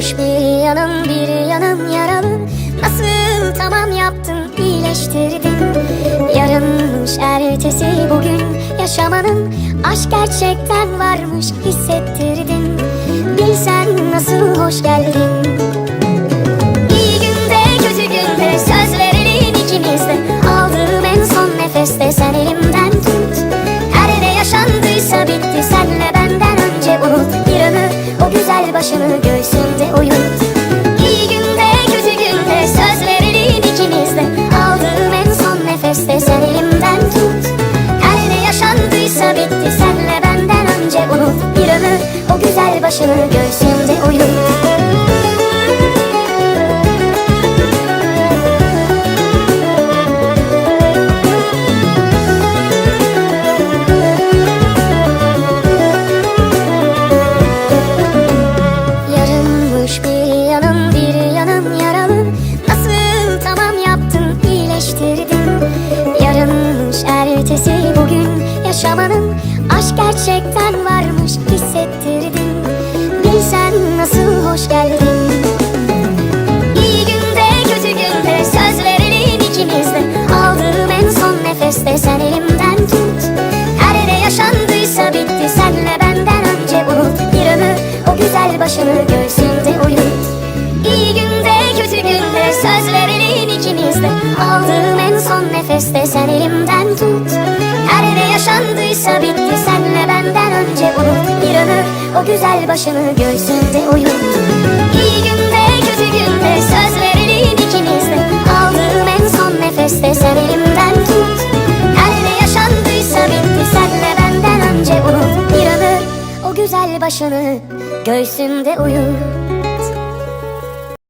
Yarılmış bir yanım bir yanım yaralı. Nasıl tamam yaptın iyileştirdin? Yarınmış ertesi bugün yaşamanın Aşk gerçekten varmış hissettirdin. Bilsen nasıl hoş geldin. İyi günde kötü günde söz verelim ikimiz de. Aldığım en son nefeste sen elimden tut. Her ne yaşandıysa bitti senle benden başını göğsümde uyut İyi günde kötü günde söz verelim ikimiz de Aldığım en son nefeste sen elimden tut. Her ne yaşandıysa bitti senle benden önce unut. Bir ömür o güzel başını göğsümde uyut yaşamanın Aşk gerçekten varmış hissettirdin. Bilsen nasıl hoş geldin. İyi günde kötü günde söz verelim ikimiz de Aldığım en son nefeste sen elimden tut. Her ne yaşandıysa bitti senle benden önce unut Bir ömür o güzel başını göğsünde uyut. İyi günde kötü günde söz verelim ikimiz de Aldığım nefeste sen elimden tut. Her ne yaşandıysa bitti senle benden önce unut. Bir ömür o güzel başını göğsünde uyut. İyi günde kötü günde söz verelim ikimiz de Aldığım en son nefeste sen elimden tut. Her ne yaşandıysa bitti senle benden önce unut. Bir ömür o güzel başını göğsümde uyut